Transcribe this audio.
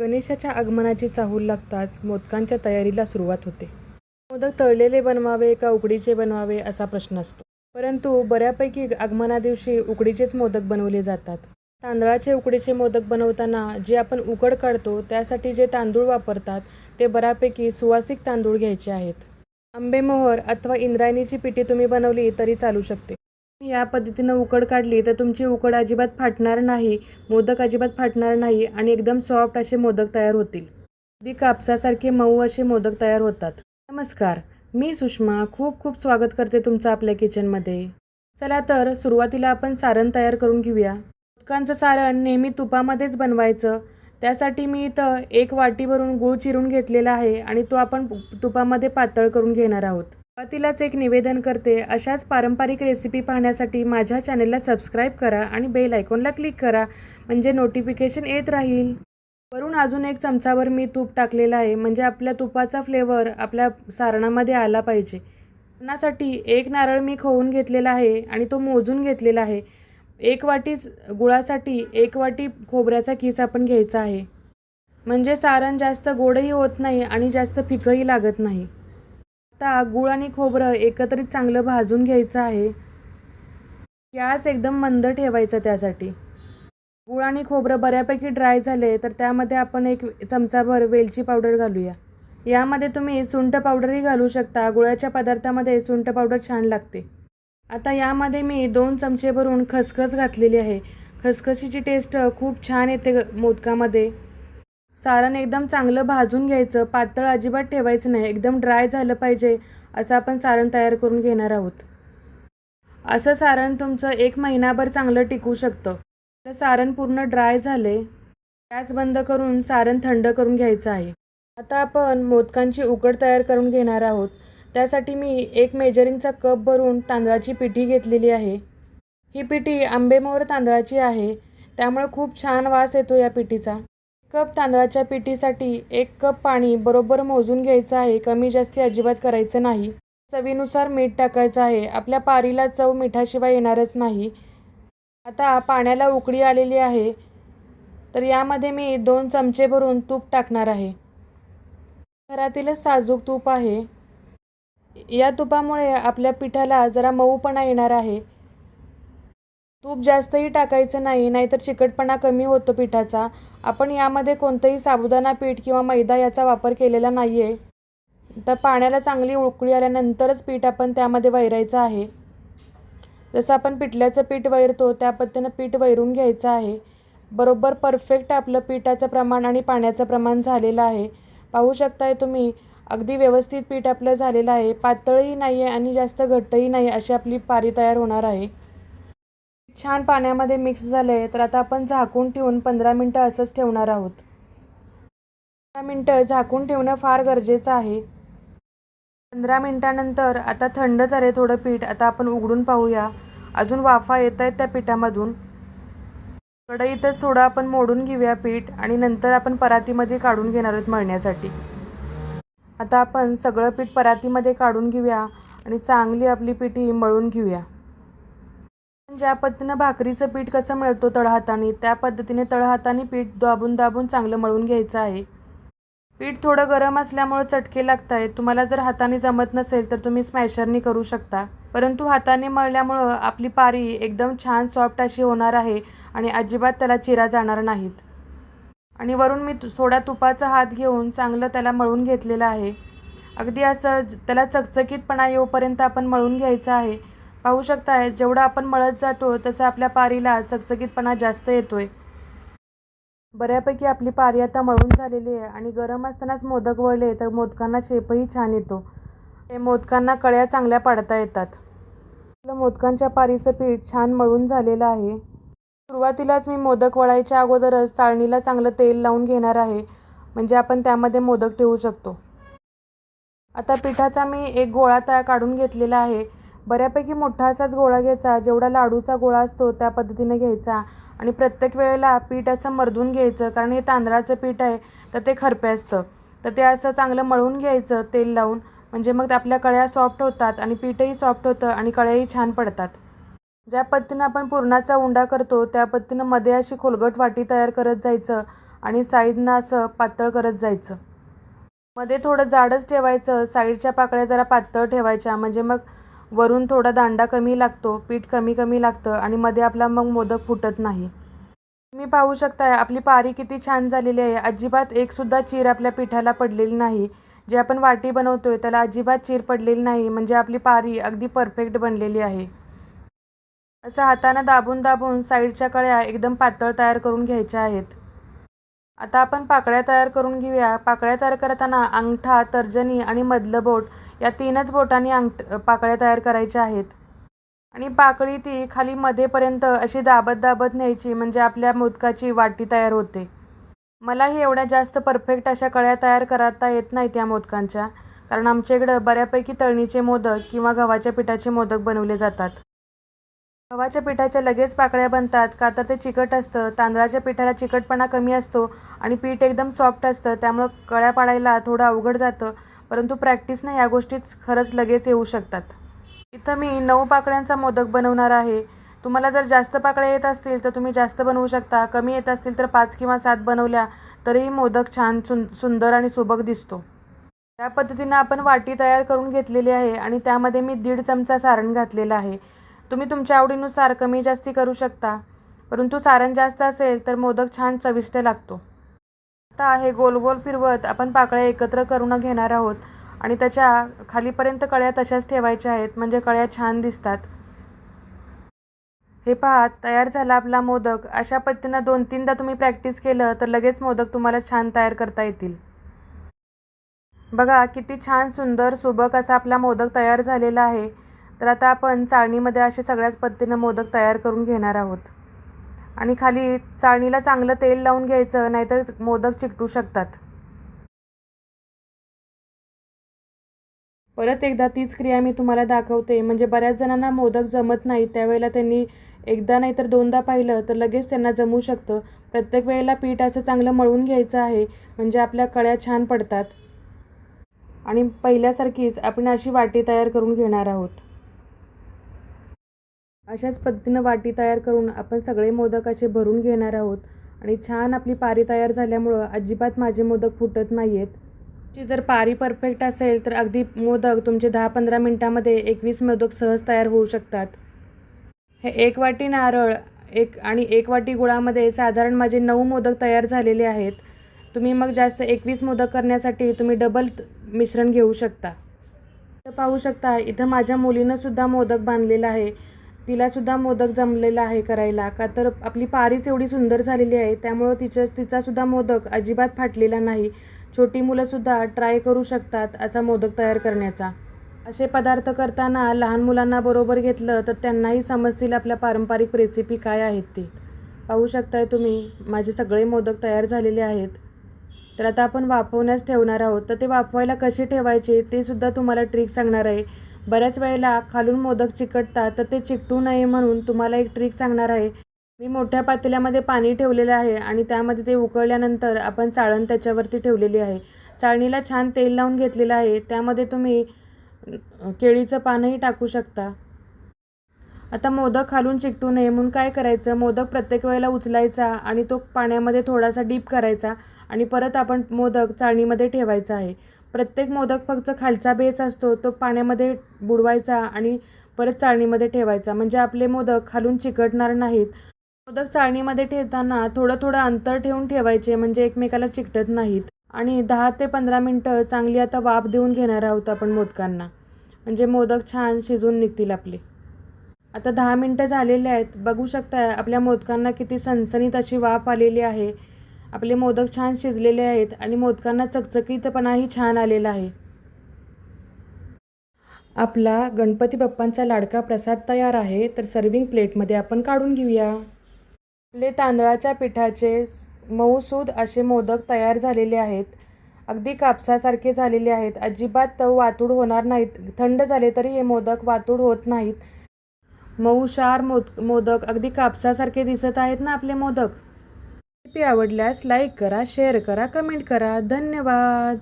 गणेशाच्या आगमनाची चाहूल लागताच मोदकांच्या तयारीला सुरुवात होते. मोदक तळलेले बनवावे का उकडीचे बनवावे असा प्रश्न असतो. परंतु बऱ्यापैकी आगमना दिवशी उकडीचेच मोदक बनवले जातात. तांदळाचे उकडीचे मोदक बनवताना जे आपण उकड काढतो त्यासाठी जे तांदूळ वापरतात ते बऱ्यापैकी सुवासिक तांदूळ घ्यायचे आहेत. आंबेमोहर अथवा इंद्रायणीची पिठी तुम्ही बनवली तरी चालू शकते. या पद्धतीनं उकड काढली तर तुमची उकड अजिबात फाटणार नाही मोदक अजिबात फाटणार नाही आणि एकदम सॉफ्ट असे मोदक तयार होतील. अगदी कापसासारखे मऊ असे मोदक तयार होतात. नमस्कार मी सुषमा खूप खूप स्वागत करते तुमचं आपल्या किचनमध्ये चला तर सुरुवातीला आपण सारण तयार करून घेऊया. मोदकांचं सारण नेहमी तुपामध्येच बनवायचं. त्यासाठी मी इथं एक वाटीवरून गूळ चिरून घेतलेला आहे आणि तो आपण तुपामध्ये पातळ करून घेणार आहोत. सुरुवातीलाच एक निवेदन करते अशाच पारंपरिक रेसिपी पाहण्यासाठी माझ्या चॅनेलला सबस्क्राईब करा आणि बेल आयकॉनला क्लिक करा म्हणजे नोटिफिकेशन येत राहील. वरून अजून एक चमचावर मी तूप टाकलेलं आहे म्हणजे आपल्या तुपाचा फ्लेवर आपल्या सारणामध्ये आला पाहिजे. सारणासाठी एक नारळ मी खवून घेतलेला आहे आणि तो मोजून घेतलेला आहे. एक वाटी गुळासाठी एक वाटी खोबऱ्याचा किस आपण घ्यायचा आहे. म्हणजे सारण जास्त गोडही होत नाही आणि जास्त फिकंही लागत नाही. आता गूळ आणि खोबरं एकत्रित चांगलं भाजून घ्यायचं आहे. गॅस एकदम मंद ठेवायचा त्यासाठी. गूळ आणि खोबरं बऱ्यापैकी ड्राय झाले तर त्यामध्ये आपण एक चमचाभर वेलची पावडर घालूया. यामध्ये तुम्ही सुंठ पावडरही घालू शकता. गुळाच्या पदार्थामध्ये सुंठ पावडर छान लागते. आता यामध्ये मी दोन चमचे भरून खसखस घातलेली आहे. खसखशीची टेस्ट खूप छान येते मोदकामध्ये. सारण एकदम चांगलं भाजून घ्यायचं पातळ अजिबात ठेवायचं नाही एकदम ड्राय झालं पाहिजे असं आपण सारण तयार करून घेणार आहोत. असं सारण तुमचं एक महिनाभर चांगलं टिकू शकतं. तर सारण पूर्ण ड्राय झाले गॅस बंद करून सारण थंड करून घ्यायचं आहे. आता आपण मोदकांची उकड तयार करून घेणार आहोत. त्यासाठी मी एक मेजरिंगचा कप भरून तांदळाची पिठी घेतलेली आहे. ही पिठी आंबेमोहर तांदळाची आहे. त्यामुळे खूप छान वास येतो या पिठीचा. कप तांदळाच्या पिठीसाठी एक कप पाणी बरोबर मोजून घ्यायचं आहे. कमी जास्ती अजिबात करायचं नाही. चवीनुसार मीठ टाकायचं आहे. आपल्या पारीला चव मिठाशिवाय येणारच नाही. आता पाण्याला उकळी आलेली आहे. तर यामध्ये मी दोन चमचे भरून तूप टाकणार आहे. घरातीलच साजूक तूप आहे. या तुपामुळे आपल्या पिठाला जरा मऊपणा येणार आहे. तूप जास्तही टाकायचं नाही नाहीतर चिकटपणा कमी होतो पिठाचा. आपण यामध्ये कोणतंही साबुदाणा पीठ किंवा मैदा याचा वापर केलेला नाही आहे तर पाण्याला चांगली उकळी आल्यानंतरच पीठ आपण त्यामध्ये वैरायचं आहे. जसं आपण पिठल्याचं पीठ वैरतो त्या पद्धतीनं पीठ वैरून घ्यायचं आहे. बरोबर परफेक्ट आपलं पिठाचं प्रमाण आणि पाण्याचं प्रमाण झालेलं आहे. पाहू शकताय तुम्ही अगदी व्यवस्थित पीठ आपलं झालेलं आहे. पातळही नाही आहे आणि जास्त घट्टही नाही अशी आपली पारी तयार होणार आहे. छान पाण्यामध्ये मिक्स झालं आहे तर आता आपण झाकून ठेवून पंधरा मिनटं असंच ठेवणार आहोत. पंधरा मिनटं झाकून ठेवणं फार गरजेचं आहे. पंधरा मिनटानंतर आता थंड झाले थोडं पीठ आता आपण उघडून पाहूया. अजून वाफा येत आहेत त्या पिठामधून. कढईतच थोडं आपण मोडून घेऊया पीठ आणि नंतर आपण परातीमध्ये काढून घेणार आहोत मळण्यासाठी. आता आपण सगळं पीठ परातीमध्ये काढून घेऊया आणि चांगली आपली पिठी मळून घेऊया. ज्या पद्धतीनं भाकरीचं पीठ कसं मिळतो तळहाताने त्या पद्धतीने तळहाताने पीठ दाबून दाबून चांगलं मळून घ्यायचं आहे. पीठ थोडं गरम असल्यामुळं चटके लागत आहेत तुम्हाला जर हाताने जमत नसेल तर तुम्ही स्मॅशरनी करू शकता. परंतु हाताने मळल्यामुळं आपली पारी एकदम छान सॉफ्ट अशी होणार आहे आणि अजिबात त्याला चिरा जाणार नाहीत. आणि वरून मी थोडा तुपाचा हात घेऊन चांगलं त्याला मळून घेतलेलं आहे. अगदी असं त्याला चकचकीतपणा येऊपर्यंत आपण मळून घ्यायचं आहे. पाहू शकताय जेवढं आपण मळत जातो तसं आपल्या पारीला चकचकीतपणा जास्त येतोय. बऱ्यापैकी आपली पारी आता मळून झालेली आहे आणि गरम असतानाच मोदक वळले तर मोदकांना शेपही छान येतो. ते मोदकांना कळ्या चांगल्या पाडता येतात. आपलं मोदकांच्या पारीचं पीठ छान मळून झालेलं आहे. सुरुवातीलाच मी मोदक वळायच्या अगोदरच चाळणीला चांगलं तेल लावून घेणार आहे म्हणजे आपण त्यामध्ये मोदक ठेवू शकतो. आता पिठाचा मी एक गोळा तया काढून घेतलेला आहे. बऱ्यापैकी मोठा असाच गोळा घ्यायचा जेवढा लाडूचा गोळा असतो त्या पद्धतीने घ्यायचा आणि प्रत्येक वेळेला पीठ असं मरदून घ्यायचं कारण हे तांदळाचं पीठ आहे तर ते खरपे असतं. तर ते असं चांगलं मळून घ्यायचं तेल लावून. म्हणजे मग आपल्या कळ्या सॉफ्ट होतात आणि पीठही सॉफ्ट होतं आणि कळ्याही छान पडतात. ज्या पद्धतीनं आपण पुरणाचा उंडा करतो त्या पद्धतीनं मध्ये अशी खोलगट वाटी तयार करत जायचं आणि साईडनं असं पातळ करत जायचं. मध्ये थोडं जाडच ठेवायचं साईडच्या पाकळ्या जरा पातळ ठेवायच्या. म्हणजे मग वरून थोडा दांडा कमी लागतो पीठ कमी कमी लागतं आणि मध्ये आपला मग मोदक फुटत नाही. तुम्ही पाहू शकताय आपली पारी किती छान झालेली आहे. अजिबात एकसुद्धा चीर आपल्या पिठाला पडलेली नाही. जे आपण वाटी बनवतोय त्याला अजिबात चीर पडलेली नाही. म्हणजे आपली पारी अगदी परफेक्ट बनलेली आहे. असं हातानं दाबून दाबून साईडच्या कळ्या एकदम पातळ तयार करून घ्यायच्या आहेत. आता आपण पाकळ्या तयार करून घेऊया. पाकळ्या तयार करताना अंगठा तर्जनी आणि मधलं बोट या तीनच बोटांनी अंगठ पाकळ्या तयार करायच्या आहेत. आणि पाकळी ती खाली मध्येपर्यंत अशी दाबत दाबत न्यायची म्हणजे आपल्या मोदकाची वाटी तयार होते. मलाही एवढ्या जास्त परफेक्ट अशा कळ्या तयार करता येत नाहीत या मोदकांच्या कारण आमच्या इकडं बऱ्यापैकी तळणीचे मोदक किंवा गव्हाच्या पिठाचे मोदक बनवले जातात. गव्हाच्या पिठाच्या लगेच पाकळ्या बनतात का तर ते चिकट असतं तांदळाच्या पिठाला चिकटपणा कमी असतो आणि पीठ एकदम सॉफ्ट असतं त्यामुळं कळ्या पाडायला थोडं अवघड जातं परंतु प्रॅक्टिसनं या गोष्टीच खरंच लगेच येऊ शकतात. इथं मी नऊ पाकळ्यांचा मोदक बनवणार आहे. तुम्हाला जर जास्त पाकळ्या येत असतील तर तुम्ही जास्त बनवू शकता. कमी येत असतील तर पाच किंवा सात बनवल्या तरीही मोदक छान सुं सुंदर आणि सुबक दिसतो. त्या पद्धतीनं आपण वाटी तयार करून घेतलेली आहे आणि त्यामध्ये मी दीड चमचा सारण घातलेला आहे. तुम्ही तुमच्या आवडीनुसार कमी जास्ती करू शकता. परंतु सारण जास्त असेल तर मोदक छान चविष्ट लागतो. आता हे गोल गोल फिरवत आपण पाकळ्या एकत्र करून घेणार आहोत. आणि त्याच्या खालीपर्यंत कळ्या तशाच ठेवायच्या आहेत म्हणजे कळ्या छान दिसतात. हे पहा तयार झाला आपला मोदक. अशा पद्धतीनं दोन तीनदा तुम्ही प्रॅक्टिस केलं तर लगेच मोदक तुम्हाला छान तयार करता येतील. बघा किती छान सुंदर सुबक असा आपला मोदक तयार झालेला आहे. तर आता आपण चाळणीमध्ये असे सगळ्याच पद्धतीनं मोदक तयार करून घेणार आहोत. आणि खाली चाळणीला चांगलं तेल लावून घ्यायचं नाहीतर मोदक चिकटू शकतात. परत एकदा तीच क्रिया मी तुम्हाला दाखवते. म्हणजे बऱ्याच जणांना मोदक जमत नाही त्यावेळेला त्यांनी एकदा नाही तर दोनदा पाहिलं तर लगेच त्यांना जमू शकतं. प्रत्येक वेळेला पीठ असं चांगलं मळून घ्यायचं आहे म्हणजे आपल्या कळ्या छान पडतात. आणि पहिल्यासारखीच आपण अशी वाटी तयार करून घेणार आहोत. अशाच पद्धतीनं वाटी तयार करून आपण सगळे मोदक असे भरून घेणार आहोत. आणि छान आपली पारी तयार झाल्यामुळं अजिबात माझे मोदक फुटत नाही आहेत ची जर पारी परफेक्ट असेल तर अगदी मोदक तुमचे दहा पंधरा मिनटामध्ये एकवीस मोदक सहज तयार होऊ शकतात. हे एक वाटी नारळ एक आणि एक वाटी गुळामध्ये साधारण माझे नऊ मोदक तयार झालेले आहेत. तुम्ही मग जास्त एकवीस मोदक करण्यासाठी तुम्ही डबल मिश्रण घेऊ शकता. तर पाहू शकता इथं माझ्या मुलीनं सुद्धा मोदक बांधलेला आहे. तिलासुद्धा मोदक जमलेला आहे करायला. का तर आपली पारीच एवढी सुंदर झालेली आहे त्यामुळं तिचं तिचासुद्धा मोदक अजिबात फाटलेला नाही. छोटी मुलंसुद्धा ट्राय करू शकतात असा मोदक तयार करण्याचा. असे पदार्थ करताना लहान मुलांना बरोबर घेतलं तर त्यांनाही समजतील आपल्या पारंपरिक रेसिपी काय आहेत ते. पाहू शकताय तुम्ही माझे सगळे मोदक तयार झालेले आहेत. तर आता आपण वाफवण्यास ठेवणार आहोत. तर ते वाफवायला कसे ठेवायचे ते सुद्धा तुम्हाला ट्रिक सांगणार आहे. बऱ्याच वेळेला खालून मोदक चिकटतात तर ते चिकटू नये म्हणून तुम्हाला एक ट्रिक सांगणार आहे. मी मोठ्या पातेल्यामध्ये पाणी ठेवलेलं आहे आणि त्यामध्ये ते उकळल्यानंतर आपण चाळण त्याच्यावरती ठेवलेली आहे. चाळणीला छान तेल लावून घेतलेलं आहे. त्यामध्ये तुम्ही केळीचं पानही टाकू शकता. आता मोदक खालून चिकटू नये म्हणून काय करायचं? मोदक प्रत्येक वेळेला उचलायचा आणि तो पाण्यामध्ये थोडासा डीप करायचा आणि परत आपण मोदक चाळणीमध्ये ठेवायचा आहे. प्रत्येक मोदक फक्त खालचा बेस असतो तो पाण्यामध्ये बुडवायचा आणि परत चाळणीमध्ये ठेवायचा. म्हणजे आपले मोदक खालून चिकटणार नाहीत. मोदक चाळणीमध्ये ठेवताना थोडं थोडं अंतर ठेवून ठेवायचे म्हणजे एकमेकाला चिकटत नाहीत. आणि दहा ते पंधरा मिनटं चांगली आता वाफ देऊन घेणार आहोत आपण मोदकांना. म्हणजे मोदक छान शिजून निघतील आपले. आता दहा मिनटं झालेले आहेत. बघू शकता आपल्या मोदकांना किती सणसणीत अशी वाफ आलेली आहे. आपले मोदक छान शिजलेले आहेत आणि मोदकांना चकचकीतपणाही छान आलेला आहे. आपला गणपती बाप्पांचा लाडका प्रसाद तयार आहे तर सर्विंग प्लेटमध्ये आपण काढून घेऊया. आपले तांदळाच्या पिठाचे मऊसूद असे मोदक तयार झालेले आहेत. अगदी कापसासारखे झालेले आहेत. अजिबात वातूड होणार नाहीत. थंड झाले तरी हे मोदक वातूड होत नाहीत. मऊशार मोद मोदक अगदी कापसासारखे दिसत आहेत ना आपले मोदक? आवडल्यास लाईक करा शेअर करा कमेंट करा. धन्यवाद.